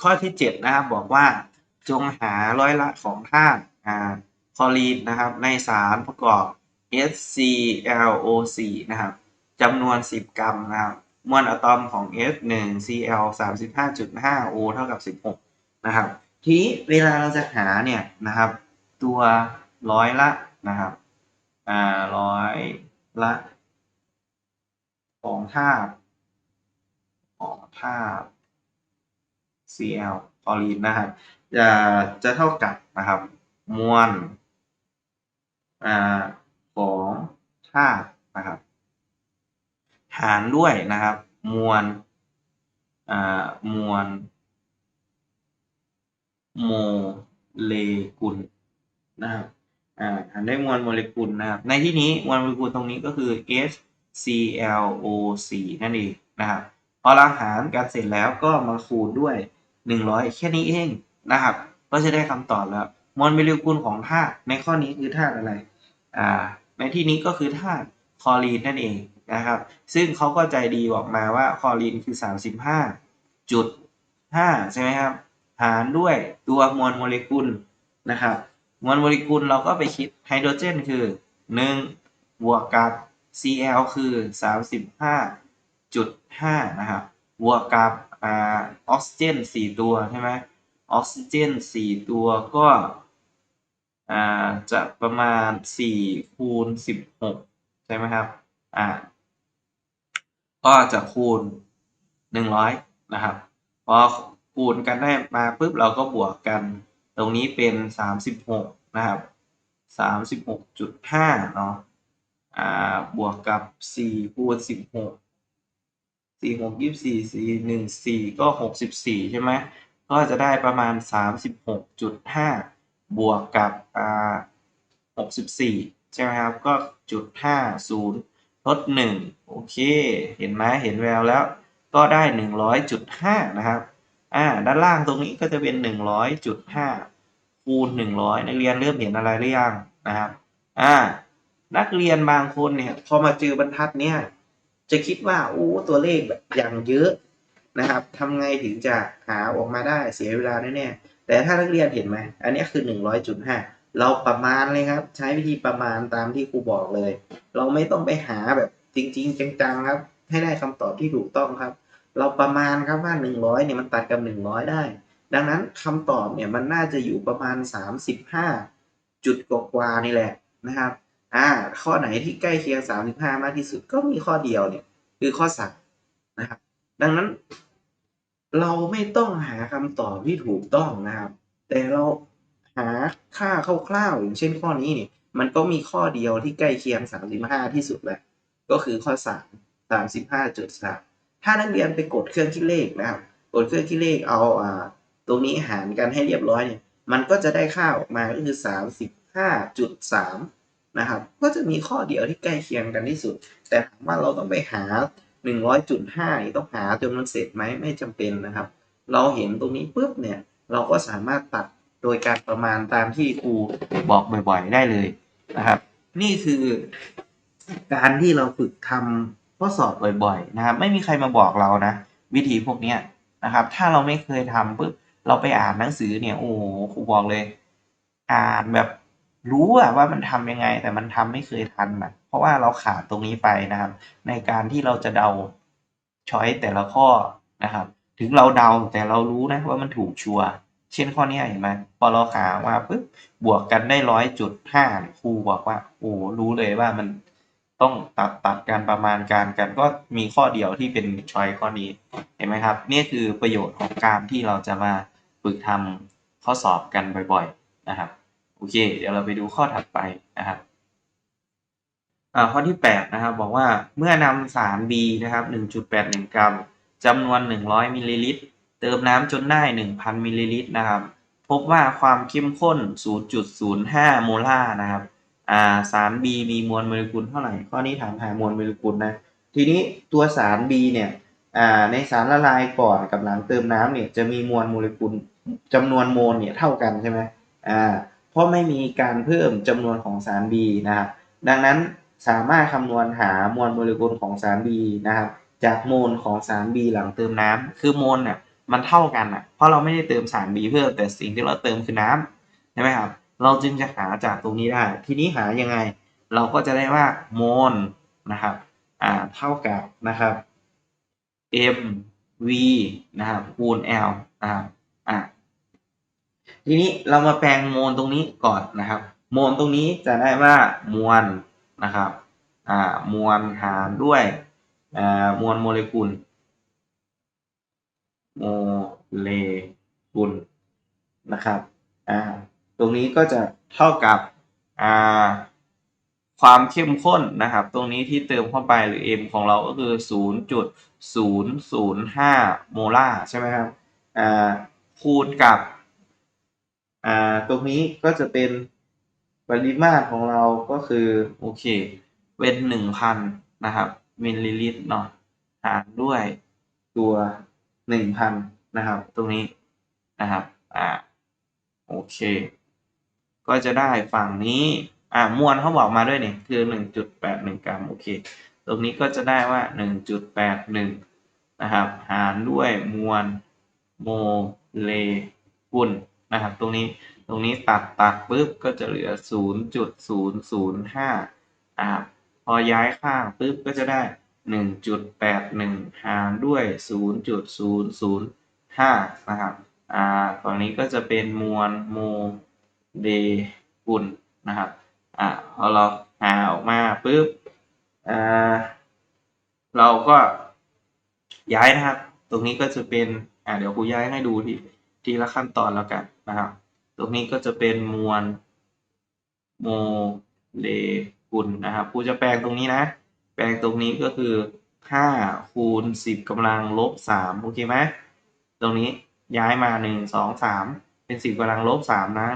ข้อที่ 7 นะครับบอกว่าจงหาร้อยละของธาตุคลอรีนนะครับ ในสารประกอบ HClO4 นะครับจำนวน 10 กรัมนะครับมวลอะตอมของ F1Cl 35.5 O เท่ากับ 16 นะครับ ทีนี้เวลาเราจะหาเนี่ยนะครับ ตัวร้อยละนะครับอ่าร้อยละของธาตุของธาตุ Cl คลอรีนนะครับจะจะเท่ากับนะครับ มวลอของธาตุนะครับ หารด้วยนะครับ มวลอ่ามวลโมเลกุลนะครับหารด้วยมวลโมเลกุลนะครับ ในที่นี้มวลโมเลกุลตรงนี้ก็คือ HClO4 นั่นเองนะครับพอเราหารกันเสร็จแล้วก็มาคูณด้วย 100 แค่นี้เองนะครับ ก็จะได้คำตอบแล้วมวลโมเลกุลของธาตุในข้อนี้คือธาตุอะไร อ่า ในที่นี้ก็คือธาตุคลอรีนนั่นเองนะครับ ซึ่งเขาก็ใจดีบอกมาว่าคลอรีนคือ 35.5 ใช่ไหมครับ หารด้วยตัวมวลโมเลกุลนะครับ มวลโมเลกุลเราก็ไปคิดไฮโดรเจนคือ 1 บวกกับ Cl คือ 35.5 นะครับ บวกกับออกซิเจน4ตัวใช่ไหมออกซิเจน4ตัวก็จะประมาณ4คูณ16ใช่ไหมครับอ่าก็จะคูณ100นะครับพอคูณกันได้มาปุ๊บเราก็บวกกัน ตรงนี้เป็น36นะครับ36.5เนาะอ่าบวกกับ4คูณ 16 4 6 24 4 1 4ก็64ใช่ไหมก็จะได้ประมาณ36.5บหกจุดห้าบวกกับอ่า64ใช่ไหมครับ ก็จุด50ลด1โอเค เห็นไหมเห็นแววแล้ว ก็ได้100.5นะครับอ่าด้านล่างตรงนี้ก็จะเป็น100.5คูณ100นักเรียนเริ่มเห็นอะไรหรือยังนะครับอ่านักเรียนบางคนเนี่ยพอมาเจอบรรทัดเนี่ย จะคิดว่าโอ้ตัวเลขแบบอย่างเยอะนะครับทำไงถึงจะหาออกมาได้เสียเวลาแน่ๆแต่ถ้านักเรียนเห็นไหมอันนี้คือ 100.5 เราประมาณเลยครับ ใช้วิธีประมาณตามที่ครูบอกเลย เราไม่ต้องไปหาแบบจริง ๆ จังๆครับ ให้ได้คำตอบที่ถูกต้องครับ เราประมาณครับว่า 100เนี่ยมันตัดกับ 100 ได้ ดังนั้นคำตอบเนี่ยมันน่าจะอยู่ประมาณ 35 จุดกว่าๆนี่แหละนะครับ อ่า ข้อไหนที่ใกล้เคียง 35 มากที่สุดก็มีข้อเดียวเนี่ยคือข้อ3นะครับ ดังนั้น เราไม่ต้องหาคำตอบที่ถูกต้องนะครับ แต่เราหาค่าคร่าวๆอย่างเช่นข้อนี้เนี่ยมันก็มีข้อเดียวที่ใกล้เคียง 35 ที่สุดแหละก็คือข้อ 3 35.3 ถ้านักเรียนไปกดเครื่องคิดเลขนะครับ กดเครื่องคิดเลขเอาอ่าตรงนี้หารกันให้เรียบร้อยเนี่ย มันก็จะได้ค่าออกมาก็คือ 35.3 นะครับ ก็จะมีข้อเดียวที่ใกล้เคียงกันที่สุด แต่ถามว่าเราต้องไปหา 100.5 ต้องหาจนมันเสร็จไหมไม่จำเป็นนะครับ เราเห็นตรงนี้ปุ๊บเนี่ย เราก็สามารถตัดโดยการประมาณตามที่ครูบอกบ่อยๆ ได้เลยนะครับ นี่คือการที่เราฝึกทำข้อสอบบ่อยๆ นะครับ ไม่มีใครมาบอกเรานะ วิธีพวกเนี้ยนะครับ ถ้าเราไม่เคยทำปุ๊บเราไปอ่านหนังสือเนี่ย โอ้โหครูบอกเลย อ่านแบบ รู้อะว่ามันทำยังไง แต่มันทำไม่เคยทันนะเพราะว่าเราขาดตรงนี้ไปนะครับ ในการที่เราจะเดาช้อยแต่ละข้อนะครับ ถึงเราเดาแต่เรารู้นะว่ามันถูกชัวร์เช่นข้อนี้เห็นไหมพอเราหาว่าปุ๊บบวกกันได้ร้อยจุดห้าครูบอกว่าโอ้รู้เลยว่ามันต้องตัดตัดการประมาณการกันก็มีข้อเดียวที่เป็นช้อยข้อนี้เห็นไหมครับ นี่คือประโยชน์ของการที่เราจะมาฝึกทำข้อสอบกันบ่อย ๆ นะครับ อเค เดี๋ยวเราไปดูข้อถัดไปนะครับข้อที่ 8 นะครับ บอกว่าเมื่อนำสาร B นะครับ 1.81 กรัมจำนวน 100 มิลลิลิตร เติมน้ำจนได้ 1,000 มิลลิลิตรนะครับ พบว่าความเข้มข้น 0.05 โมลาร์นะครับาสาร B มีมวลโมเลกุลเท่าไหร่ ข้อนี้ถามหามวลโมเลกุลนะ ทีนี้ตัวสาร B เนี่ยในสารละลายก่อนกับหลังเติมน้ำเนี่ยจะมีมวลโมเลกุลจำนวนโมลเนี่ยเท่ากันใช่ไหมอ่า เพราะไม่มีการเพิ่มจำนวนของสาร B นะครับ ดังนั้นสามารถคำนวณหามวลโมเลกุลของสาร B นะครับ จากโมลของสาร B หลังเติมน้ำคือโมลเนี่ยมันเท่ากันอะ เพราะเราไม่ได้เติมสาร B เพิ่มแต่สิ่งที่เราเติมคือน้ำใช่ไหมครับ เราจึงจะหาจากตรงนี้ได้ ทีนี้หายังไง เราก็จะได้ว่าโมลนะครับอ่าเท่ากับนะครับ m v นะครับคูณ l นะครับ ทีนี้เรามาแปลงโมลตรงนี้ก่อนนะครับ โมลตรงนี้จะได้ว่ามวลนะครับอ่ามวลหารด้วยอ่ามวลโมเลกุลโมเลกุลนะครับอ่าตรงนี้ก็จะเท่ากับอ่าความเข้มข้นนะครับ ตรงนี้ที่เติมเข้าไปหรือ m ของเราก็คือ 0.005 โมลาร์ใช่ไหมครับอ่าคูณกับ อ่าตรงนี้ก็จะเป็นปริมาตรของเราก็คือโอเคเป็น1,000นนะครับมิลลิลิตรเนาะหารด้วยตัว1,000นนะครับ ตรงนี้นะครับอ่าโอเค ก็จะได้ฝั่งนี้อ่ามวลเขาบอกมาด้วยเนี่ยคือ1.81กรัมโอเค ตรงนี้ก็จะได้ว่า1.81นะครับ หารด้วยมวลโมเลกุล นะครับ ตรงนี้ตรงนี้ตัดตัดปุ๊บก็จะเหลือ 0.005อ่าพอย้ายข้างปุ๊บก็จะได้ 1.81 หารด้วย 0.005 นะครับอ่าฝั่งนี้ก็จะเป็นมวลโมเลกุลนะครับอ่าพอเราหาออกมาปุ๊บอ่าเราก็ย้ายนะครับ ตรงนี้ก็จะเป็นอ่าเดี๋ยวครูย้ายให้ดูที่ ทีละขั้นตอนแล้วกันนะครับ ตรงนี้ก็จะเป็นมวลโมเลกุลนะครับครูจะแปลงตรงนี้นะ แปลงตรงนี้ก็คือ5คูณ10กำลังลบ3โอเคไหมตรงนี้ย้ายมา 1 2 3 เป็น 10กำลังลบ3นะ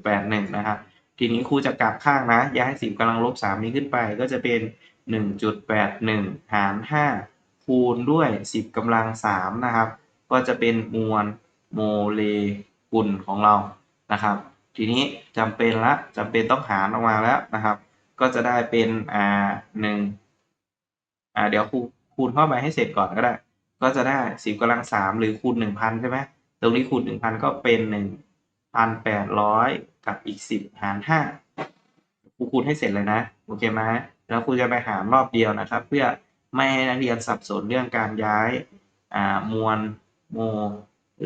1.81นะครับทีนี้ครูจะกลับข้างนะ ย้าย 10กำลังลบ3นี้ขึ้นไปก็จะเป็น 1.81 หาร 5 คูณด้วย 10กำลัง3นะครับ ก็จะเป็นมวล โมเลกุลของเรานะครับ ทีนี้จำเป็นละจำเป็นต้องหารออกมาแล้วนะครับ ก็จะได้เป็นอ่าหนึ่งอ่าเดี๋ยวคูคูณเข้าไปให้เสร็จก่อนก็ได้ ก็จะได้สิบกำลังสามหรือคูณหนึ่งพันใช่ไหมตรงนี้คูณหนึ่งพันก็เป็นหนึ่งพันแปดร้อยกับอีกสิบหารห้าครูคูณให้เสร็จเลยนะโอเคไหมแล้วครูจะไปหารรอบเดียวนะครับ เพื่อไม่ให้นักเรียนสับสนเรื่องการย้ายอ่ามวลโม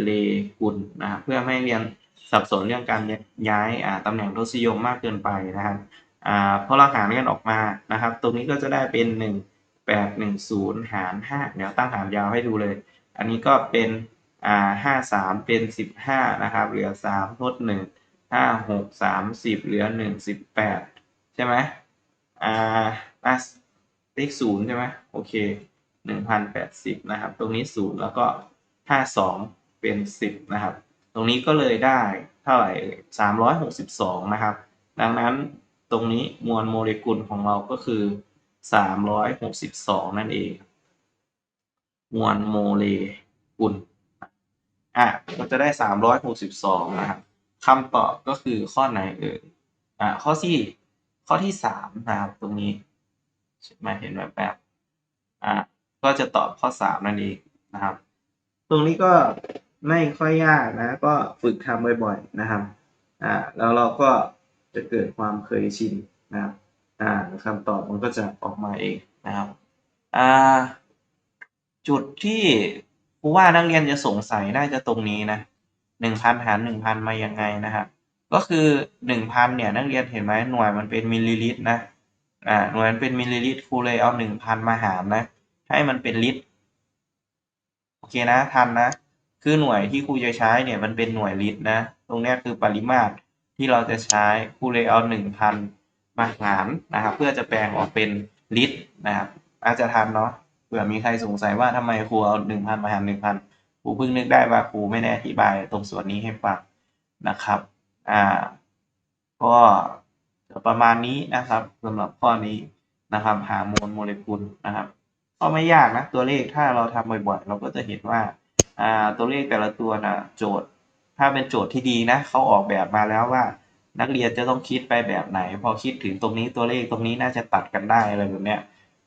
เลกุลนะครับเพื่อไม่ให้เรียนสับสนเรื่องการย้ายตำแหน่งทศนิยมมากเกินไปนะครับอ่าพอเราหารกันออกมานะครับ ตรงนี้ก็จะได้เป็นหนึ่งแปดหนึ่งศูนย์หารห้าเดี๋ยวตั้งหารยาวให้ดูเลย อันนี้ก็เป็นอ่าห้าสามเป็นสิบห้านะครับ เหลือสามทดหนึ่งห้าหกสามสิบเหลือหนึ่งสิบแปดใช่ไหมอ่าเลขศูนย์ใช่ไหมโอเคหนึ่งพันแปดสิบนะครับ ตรงนี้ศูนย์แล้วก็ห้าสอง เป็นสิบนะครับ ตรงนี้ก็เลยได้เท่าไหร่สามร้อยหกสิบสองนะครับ ดังนั้นตรงนี้มวลโมเลกุลของเราก็คือสามร้อยหกสิบสองนั่นเอง มวลโมเลกุลอะก็จะได้สามร้อยหกสิบสองนะครับคำตอบก็คือข้อไหนเอ่ยอะข้อที่ข้อที่สามนะครับ ตรงนี้มาเห็นแบบแบบอะก็จะตอบข้อสามนั่นเองนะครับ ตรงนี้ก็ ไม่ค่อยยากนะ ก็ฝึกทำบ่อยๆนะครับอ่าแล้วเราก็จะเกิดความเคยชินนะครับอ่าคำตอบมันก็จะออกมาเองนะครับอ่าจุดที่ครูว่านักเรียนจะสงสัยน่าจะตรงนี้นะหนึ่งพันหารหนึ่งพันมายังไงนะครับก็คือหนึ่งพันเนี่ยนักเรียนเห็นไหมหน่วยมันเป็นมิลลิลิตรนะอ่าหน่วยมันเป็นมิลลิลิตรครูเลยเอาหนึ่งพันมาหารนะให้มันเป็นลิตรโอเคนะทันนะ คือหน่วยที่ครูจะใช้เนี่ยมันเป็นหน่วยลิตรนะ ตรงนี้คือปริมาตรที่เราจะใช้ครูเลยเอาหนึ่งพันมาหารนะครับ เพื่อจะแปลงออกเป็นลิตรนะครับ อาจจะทันเนาะเผื่อมีใครสงสัยว่าทำไมครูเอาหนึ่งพันมาหารหนึ่งพันครูเพิ่งนึกได้ว่าครูไม่ได้อธิบายตรงส่วนนี้ให้ฟังนะครับ อ่า ก็ประมาณนี้นะครับสำหรับข้อนี้นะครับหาโมลโมเลกุลนะครับ ก็ไม่ยากนะตัวเลขถ้าเราทำบ่อยๆ เราก็จะเห็นว่า อ่าตัวเลขแต่ละตัวนะโจทย์ ถ้าเป็นโจทย์ที่ดีนะเขาออกแบบมาแล้วว่า นักเรียนจะต้องคิดไปแบบไหน พอคิดถึงตรงนี้ตัวเลขตรงนี้น่าจะตัดกันได้อะไรแบบเนี้ย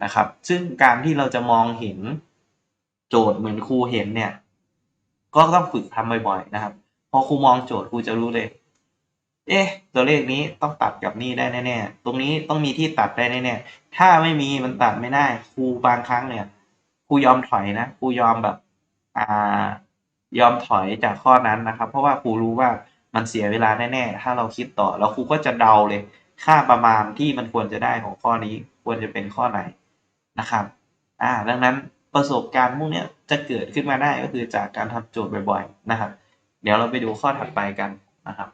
นะครับ ซึ่งการที่เราจะมองเห็นโจทย์เหมือนครูเห็นเนี่ย ก็ต้องฝึกทำบ่อยๆนะครับ พอครูมองโจทย์ครูจะรู้เลย เอ๊ะ ตัวเลขนี้ต้องตัดกับนี่ได้แน่ๆ ตรงนี้ต้องมีที่ตัดได้แน่ๆ ถ้าไม่มีมันตัดไม่ได้ ครูบางครั้งเนี่ย ครูยอมถอยนะ ครูยอมแบบ ยอมถอยจากข้อนั้นนะครับ เพราะว่าครูรู้ว่ามันเสียเวลาแน่ๆ ถ้าเราคิดต่อ แล้วครูก็จะเดาเลย ค่าประมาณที่มันควรจะได้ของข้อนี้ควรจะเป็นข้อไหนนะครับ อ่า ดังนั้นประสบการณ์พวกเนี้ยจะเกิดขึ้นมาได้ก็คือจากการทำโจทย์บ่อยๆนะครับ เดี๋ยวเราไปดูข้อถัดไปกันนะครับ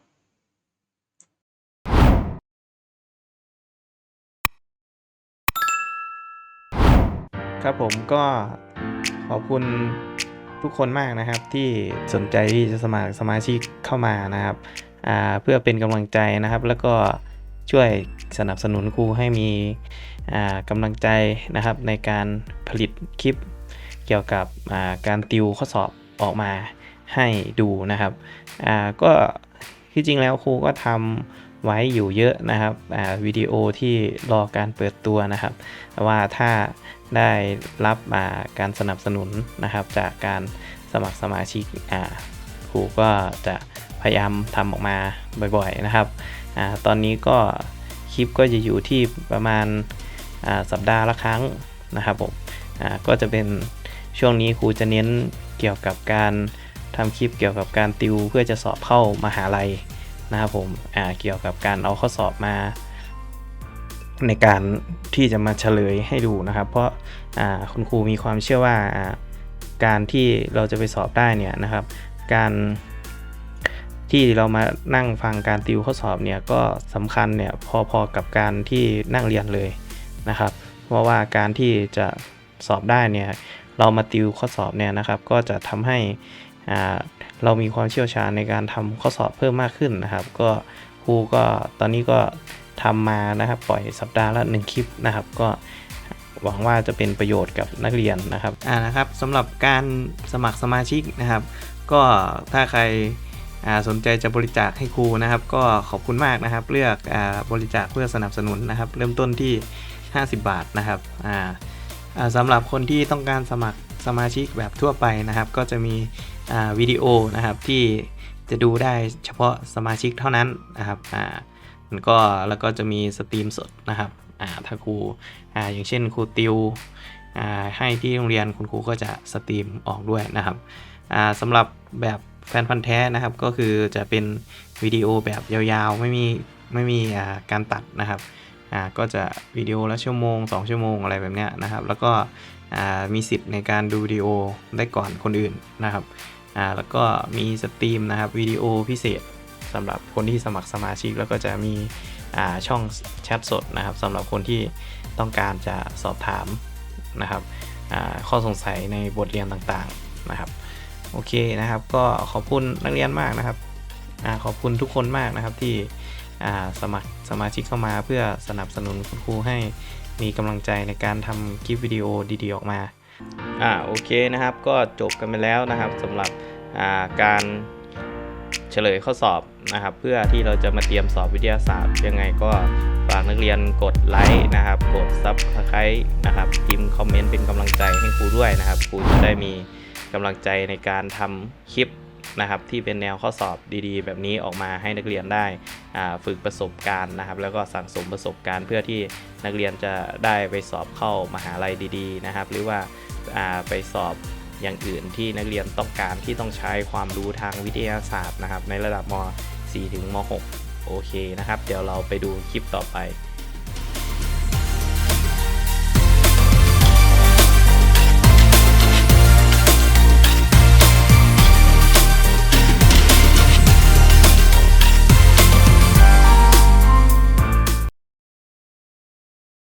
ครับผมก็ขอบคุณ ทุกคนมากนะครับ ที่สนใจที่จะสมัครสมาชิกเข้ามานะครับเพื่อเป็นกำลังใจนะครับ แล้วก็ช่วยสนับสนุนครูให้มีอ่ากำลังใจนะครับ ในการผลิตคลิปเกี่ยวกับาการติวข้อสอบออกมาให้ดูนะครับก็ที่จริงแล้วครูก็ทำไว้อยู่เยอะนะครับวิดีโอที่รอการเปิดตัวนะครับ แต่ว่าถ้า ได้รับาการสนับสนุนนะครับจากการสมัครสมาชิกครูก็จะพยายามทำออกมาบ่อยๆนะครับอตอนนี้ก็คลิปก็จะอยู่ที่ประมาณาสัปดาห์ละครั้งนะครับผมก็จะเป็นช่วงนี้ครูจะเน้นเกี่ยวกับการทำคลิปเกี่ยวกับการติวเพื่อจะสอบเข้ามหาลัยนะครับผมเกี่ยวกับการเอาข้อสอบมา ในการที่จะมาเฉลยให้ดูนะครับ เพราะาคุณครูมีความเชื่อว่าการที่เราจะไปสอบได้เนี่ยนะครับ การที่เรามานั่งฟังการติวข้อสอบเนี่ยก็สำคัญเนี่ยพอๆกับการที่นั่งเรียนเลยนะครับ เพราะว่าการที่จะสอบได้เนี่ยเรามาติวข้อสอบเนี่ยนะครับ ก็จะทำให้เรามีความเชี่ยวชาญในการทำข้อสอบเพิ่มมากขึ้นนะครับ ก็ครูก็ตอนนี้ก็ ทำมานะครับ ปล่อยสัปดาห์ละหนึ่งคลิปนะครับ ก็หวังว่าจะเป็นประโยชน์กับนักเรียนนะครับอ่านะครับสำหรับการสมัครสมาชิกนะครับ ก็ถ้าใครสนใจจะบริจาคให้ครูนะครับ ก็ขอบคุณมากนะครับ เลือกอบริจาคเพื่อสนับสนุนนะครับ เริ่มต้นที่ 50 บาทนะครับสำหรับคนที่ต้องการสมัครสมาชิกแบบทั่วไปนะครับ ก็จะมีวิดีโอนะครับที่ จะดูได้เฉพาะสมาชิกเท่านั้นนะครับอ่ามันก็แล้วก็จะมีสตรีมสดนะครับอ่าถ้าครูอ่าอย่างเช่นครูติวอ่าให้ที่โรงเรียนคุณครูก็จะสตรีมออกด้วยนะครับอ่าสำหรับแบบแฟนพันธ์แท้นะครับก็คือจะเป็นวิดีโอแบบยาวๆ ไม่มีไม่มีอ่าการตัดนะครับอ่าก็จะวิดีโอละชั่วโมง 2 ชั่วโมงอะไรแบบเนี้ยนะครับ แล้วก็อ่ามีสิทธิ์ในการดูวิดีโอได้ก่อนคนอื่นนะครับ อ่าแล้วก็มีสตรีมนะครับวิดีโอพิเศษสำหรับคนที่สมัครสมาชิก แล้วก็จะมีอ่าช่องแชทสดนะครับสำหรับคนที่ต้องการจะสอบถามนะครับอ่าข้อสงสัยในบทเรียนต่างๆนะครับ โอเคนะครับ ก็ขอบคุณนักเรียนมากนะครับอาขอบคุณทุกคนมากนะครับที่อ่าสมัครสมาชิกเข้ามาเพื่อสนับสนุนคุณครูให้มีกำลังใจในการทำคลิปวิดีโอดีๆออกมา อ่าโอเคนะครับก็จบกันไปแล้วนะครับสำหรับอ่าการเฉลยข้อสอบนะครับ เพื่อที่เราจะมาเตรียมสอบวิทยาศาสตร์ยังไงก็ฝากนักเรียนกดไลค์นะครับ กดซับสไครต์นะครับพิมพ์คอมเมนต์เป็นกำลังใจให้ครูด้วยนะครับครูจะได้มีกำลังใจในการทำคลิปนะครับที่เป็นแนวข้อสอบดีๆ แบบนี้ออกมาให้นักเรียนได้อ่าฝึกประสบการณ์นะครับ แล้วก็สั่งสมประสบการณ์เพื่อที่นักเรียนจะได้ไปสอบเข้ามหาลัยดี ๆ นะครับ หรือว่า ไปสอบอย่างอื่นที่นักเรียนต้องการที่ต้องใช้ความรู้ทางวิทยาศาสตร์นะครับ ในระดับม .4 ถึงม .6 โอเคนะครับ เดี๋ยวเราไปดูคลิปต่อไป